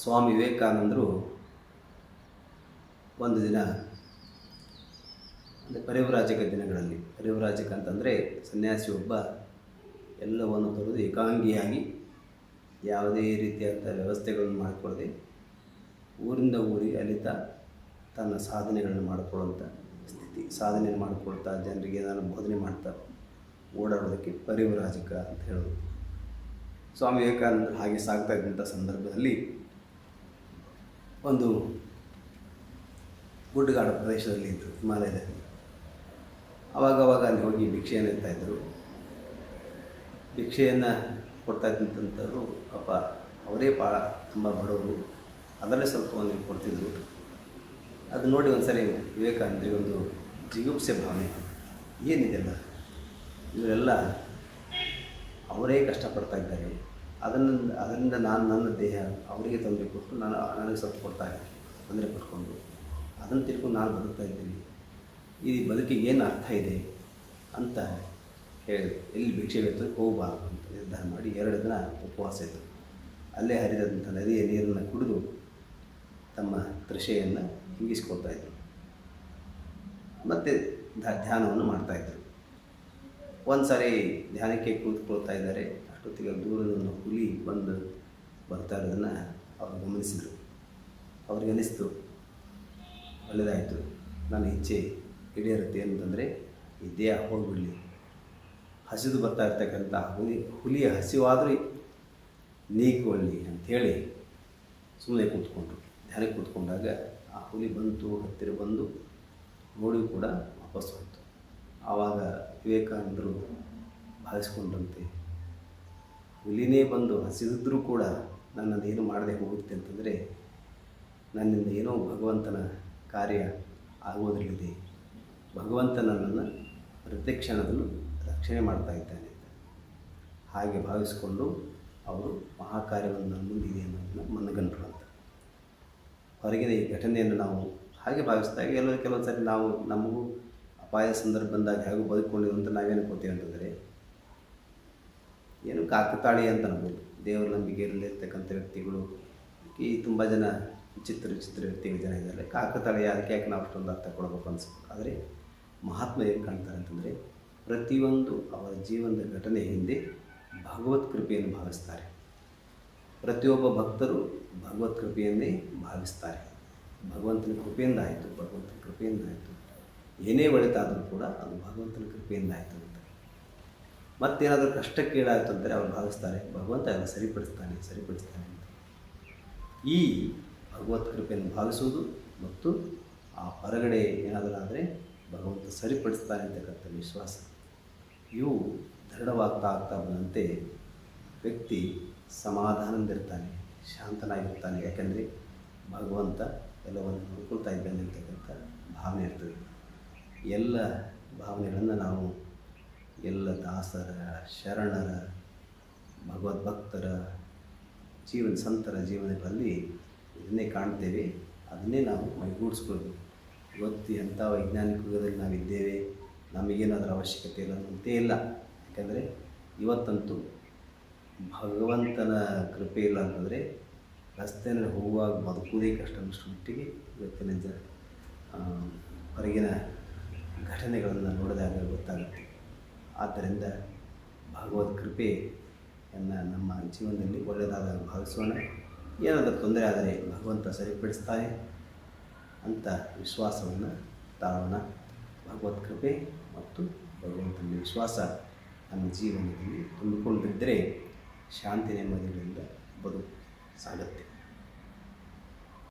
ಸ್ವಾಮಿ ವಿವೇಕಾನಂದರು ಒಂದು ದಿನ, ಅಂದರೆ ಪರಿವರಾಜಕ ದಿನಗಳಲ್ಲಿ, ಪರಿವರಾಜಕ ಅಂತಂದರೆ ಸನ್ಯಾಸಿ ಒಬ್ಬ ಎಲ್ಲವನ್ನು ತೊರೆದು ಏಕಾಂಗಿಯಾಗಿ ಯಾವುದೇ ರೀತಿಯಾದಂಥ ವ್ಯವಸ್ಥೆಗಳನ್ನು ಮಾಡಿಕೊಳ್ಳದೆ ಊರಿಂದ ಊರಿಗೆ ಅಲಿತಾ ತನ್ನ ಸಾಧನೆಗಳನ್ನು ಮಾಡಿಕೊಳ್ಳುವಂಥ ಸ್ಥಿತಿ ಸಾಧನೆ ಮಾಡಿಕೊಳ್ತಾ ಜನರಿಗೆ ಏನಾದರೂ ಬೋಧನೆ ಮಾಡ್ತಾ ಓಡಾಡೋದಕ್ಕೆ ಪರಿವರಾಜಕ ಅಂತ ಹೇಳೋದು. ಸ್ವಾಮಿ ವಿವೇಕಾನಂದರು ಹಾಗೆ ಸಾಗ್ತಾ ಇದ್ದಂಥ ಸಂದರ್ಭದಲ್ಲಿ ಒಂದು ಗುಡ್ಡಗಾಡು ಪ್ರದೇಶದಲ್ಲಿ ಇದ್ದರು, ಹಿಮಾಲಯದಲ್ಲಿ. ಅವಾಗವಾಗ ಅಲ್ಲಿ ಹೋಗಿ ಭಿಕ್ಷೆಯನ್ನು ಇರ್ತಾಯಿದ್ರು ಭಿಕ್ಷೆಯನ್ನು ಕೊಡ್ತಾ ಇದ್ದಂಥವ್ರು ಪಾಪ ಅವರೇ ಭಾಳ ತುಂಬ ಬಡವರು. ಅದರಲ್ಲೇ ಸ್ವಲ್ಪ ಒಂದು ಕೊಡ್ತಿದ್ರು. ಅದು ನೋಡಿ ಒಂದು ಸರಿ ಒಂದು ಜಿಗುಪ್ಸೆ ಭಾವನೆ. ಏನಿದೆಲ್ಲ? ಇವರೆಲ್ಲ ಅವರೇ ಕಷ್ಟಪಡ್ತಾ ಇದ್ದಾರೆ. ಅದನ್ನು, ಅದರಿಂದ ನಾನು ನನ್ನ ದೇಹ ಅವರಿಗೆ ತೊಂದರೆ ಕೊಟ್ಟು ನಾನು, ನನಗೆ ಸ್ವಲ್ಪ ಕೊಡ್ತಾ ಇದ್ದೀನಿ. ತೊಂದರೆ ಕೊಟ್ಕೊಂಡು ಅದನ್ನು ತಿಳ್ಕೊಂಡು ನಾನು ಬದುಕ್ತಾ ಇದ್ದೀನಿ. ಈ ಬದುಕಿಗೆ ಏನು ಅರ್ಥ ಇದೆ ಅಂತ ಹೇಳಿ, ಎಲ್ಲಿ ಭಿಕ್ಷೆ ಬೇಕು ಹೋಗಬಾರ್ದು ಅಂತ ನಿರ್ಧಾರ ಮಾಡಿ ಎರಡು ದಿನ ಉಪವಾಸ ಇದ್ದರು ಅಲ್ಲೇ ಹರಿದಂಥ ನದಿಯ ನೀರನ್ನು ಕುಡಿದು ತಮ್ಮ ಕೃಷಿಯನ್ನು ಹಿಂಗಿಸ್ಕೊಳ್ತಾ ಇದ್ದರು ಮತ್ತು ಧ್ಯಾನವನ್ನು ಮಾಡ್ತಾಯಿದ್ರು ಒಂದು ಸಾರಿ ಧ್ಯಾನಕ್ಕೆ ಕೂತ್ಕೊಳ್ತಾ ಇದ್ದಾರೆ. ಅಷ್ಟೊತ್ತಿಗೆ ದೂರದಿಂದ ಹುಲಿ ಬಂದು ಬರ್ತಾ ಇರೋದನ್ನು ಅವರು ಗಮನಿಸಿದರು. ಅವ್ರಿಗೆ ಅನಿಸ್ತು ಒಳ್ಳೆಯದಾಯಿತು ನನ್ನ ಇಚ್ಛೆ ಈಡೇರುತ್ತೆ ಅಂತಂದರೆ ಈ ದೇಹ ಹೋಗ್ಬಿಡಲಿ. ಹಸಿದು ಬರ್ತಾ ಇರ್ತಕ್ಕಂಥ ಹುಲಿ, ಹುಲಿಯ ಹಸಿವಾದರೂ ನೀಗುವಲ್ಲಿ ಅಂಥೇಳಿ ಸುಮ್ಮನೆ ಕೂತ್ಕೊಂಡ್ರು. ಧ್ಯಾನಕ್ಕೆ ಕೂತ್ಕೊಂಡಾಗ ಆ ಹುಲಿ ಬಂತು, ಹತ್ತಿರ ಬಂದು ನೋಡಿ ಕೂಡ ವಾಪಸ್ ಹೋಯಿತು. ಆವಾಗ ವಿವೇಕಾನಂದರು ಭಾವಿಸ್ಕೊಂಡಂತೆ ಹುಲಿನೇ ಬಂದು ಹಸಿದಿದ್ರೂ ಕೂಡ ನನ್ನನ್ನು ಏನು ಮಾಡದೆ ಹೋಗುತ್ತೆ ಅಂತಂದರೆ ನನ್ನಿಂದ ಏನೋ ಭಗವಂತನ ಕಾರ್ಯ ಆಗೋದ್ರಲ್ಲಿದೆ. ಭಗವಂತ ನನ್ನನ್ನು ಪ್ರತ್ಯಕ್ಷಣದಲ್ಲೂ ರಕ್ಷಣೆ ಮಾಡ್ತಾ ಇದ್ದಾನೆ ಹಾಗೆ ಭಾವಿಸಿಕೊಂಡು ಅವರು ಮಹಾಕಾರ್ಯವನ್ನು ನನ್ನ ಮುಂದಿದೆ ಅನ್ನೋದನ್ನು ಮನಗಂಡರು ಅಂತ. ಹೊರಗಿನ ಈ ಘಟನೆಯನ್ನು ನಾವು ಹಾಗೆ ಭಾವಿಸಿದಾಗ ಎಲ್ಲೋ ಕೆಲವೊಂದು ಸರಿ ನಾವು ನಮಗೂ ಅಪಾಯ ಸಂದರ್ಭ ಬಂದಾಗ ಹೇಗೂ ಬದುಕೊಂಡಿರುವಂಥ ನಾವೇನು ಕೊಡ್ತೀವಿ ಅಂತಂದರೆ ಏನು ಕಾಕತಾಳಿ ಅಂತ ಅನ್ಬೋದು. ದೇವರ ನಂಬಿಕೆ ಇರ್ತಕ್ಕಂಥ ವ್ಯಕ್ತಿಗಳು ಈ ತುಂಬ ಜನ ವಿಚಿತ್ರ ವಿಚಿತ್ರ ವ್ಯಕ್ತಿಗಳು ಜನ ಇದ್ದಾರೆ. ಕಾಕತಾಳಿ ಅದಕ್ಕೆ ಯಾಕೆ ನಾವು ಅಷ್ಟೊಂದು ಅರ್ಥ ಕೊಡಬೇಕು ಅನ್ಸ್ಬೇಕು? ಆದರೆ ಮಹಾತ್ಮ ಏನು ಕಾಣ್ತಾರೆ ಅಂತಂದರೆ ಪ್ರತಿಯೊಂದು ಅವರ ಜೀವನದ ಘಟನೆ ಹಿಂದೆ ಭಗವತ್ ಕೃಪೆಯನ್ನು ಭಾವಿಸ್ತಾರೆ. ಪ್ರತಿಯೊಬ್ಬ ಭಕ್ತರು ಭಗವತ್ ಕೃಪೆಯನ್ನೇ ಭಾವಿಸ್ತಾರೆ. ಭಗವಂತನ ಕೃಪೆಯಿಂದ ಆಯಿತು ಭಗವಂತನ ಕೃಪೆಯಿಂದ ಆಯಿತು ಏನೇ ಒಳಿತಾದರೂ ಕೂಡ ಅದು ಭಗವಂತನ ಕೃಪೆಯಿಂದ ಆಯಿತು ಅಂತ. ಮತ್ತೇನಾದರೂ ಕಷ್ಟಕ್ಕೀಡಾಯಿತು ಅಂತಾರೆ ಅವ್ರು ಭಾವಿಸ್ತಾರೆ, ಭಗವಂತ ಅದನ್ನು ಸರಿಪಡಿಸ್ತಾನೆ ಸರಿಪಡಿಸ್ತಾನೆ ಅಂತ. ಈ ಭಗವತ್ ಕೃಪೆಯನ್ನು ಭಾವಿಸುವುದು ಮತ್ತು ಆ ಹೊರಗಡೆ ಏನಾದರೂ ಆದರೆ ಭಗವಂತ ಸರಿಪಡಿಸ್ತಾನೆ ಅಂತಕ್ಕಂಥ ವಿಶ್ವಾಸ. ಇವು ದೃಢವಾಗ್ತಾ ಆಗ್ತಾ ಬಂದಂತೆ ವ್ಯಕ್ತಿ ಸಮಾಧಾನದಿರ್ತಾನೆ ಶಾಂತನಾಗಿರ್ತಾನೆ. ಯಾಕೆಂದರೆ ಭಗವಂತ ಎಲ್ಲವನ್ನು ನೋಡ್ಕೊಳ್ತಾ ಇದ್ದಾನೆ ಅಂತಕ್ಕಂಥ ಭಾವನೆ ಇರ್ತದೆ. ಎಲ್ಲ ಭಾವನೆಗಳನ್ನು ನಾವು ಎಲ್ಲ ದಾಸರ ಶರಣರ ಭಗವದ್ಭಕ್ತರ ಜೀವನ ಸಂತರ ಜೀವನದಲ್ಲಿ ಇದನ್ನೇ ಕಾಣ್ತೇವೆ. ಅದನ್ನೇ ನಾವು ಮೈಗೂಡಿಸ್ಕೊಳ್ಬೇಕು ಇವತ್ತು ಎಂಥ ವೈಜ್ಞಾನಿಕ ಯುಗದಲ್ಲಿ ನಾವಿದ್ದೇವೆ ನಮಗೇನಾದರೂ ಅವಶ್ಯಕತೆ ಇಲ್ಲ ಅಂತೇ ಇಲ್ಲ. ಯಾಕಂದರೆ ಇವತ್ತಂತೂ ಭಗವಂತನ ಕೃಪೆ ಇಲ್ಲ ಅಂತಂದರೆ ರಸ್ತೆಯಲ್ಲಿ ಹೋಗುವಾಗ ಬದುಕುವುದೇ ಕಷ್ಟ ಅನ್ನಷ್ಟು ಮಟ್ಟಿಗೆ ಇವತ್ತಿನ ಜ ಆ, ಹೊರಗಿನ ಘಟನೆಗಳನ್ನು ನೋಡಿದಾಗ ಗೊತ್ತಾಗುತ್ತೆ. ಆದ್ದರಿಂದ ಭಗವದ್ ಕೃಪೆಯನ್ನು ನಮ್ಮ ಜೀವನದಲ್ಲಿ ಒಳ್ಳೆಯದಾದ ಭಾವಿಸೋಣ. ಏನಾದರೂ ತೊಂದರೆ ಆದರೆ ಭಗವಂತ ಸರಿಪಡಿಸ್ತಾನೆ ಅಂತ ವಿಶ್ವಾಸವನ್ನು ತಾಳೋಣ. ಭಗವತ್ ಕೃಪೆ ಮತ್ತು ಭಗವಂತನ ವಿಶ್ವಾಸ ನಮ್ಮ ಜೀವನದಲ್ಲಿ ತುಂಬಿಕೊಂಡಿದ್ದರೆ ಶಾಂತಿ ನೆಮ್ಮದಿಗಳಿಂದ ಬದುಕು ಸಾಗುತ್ತೆ.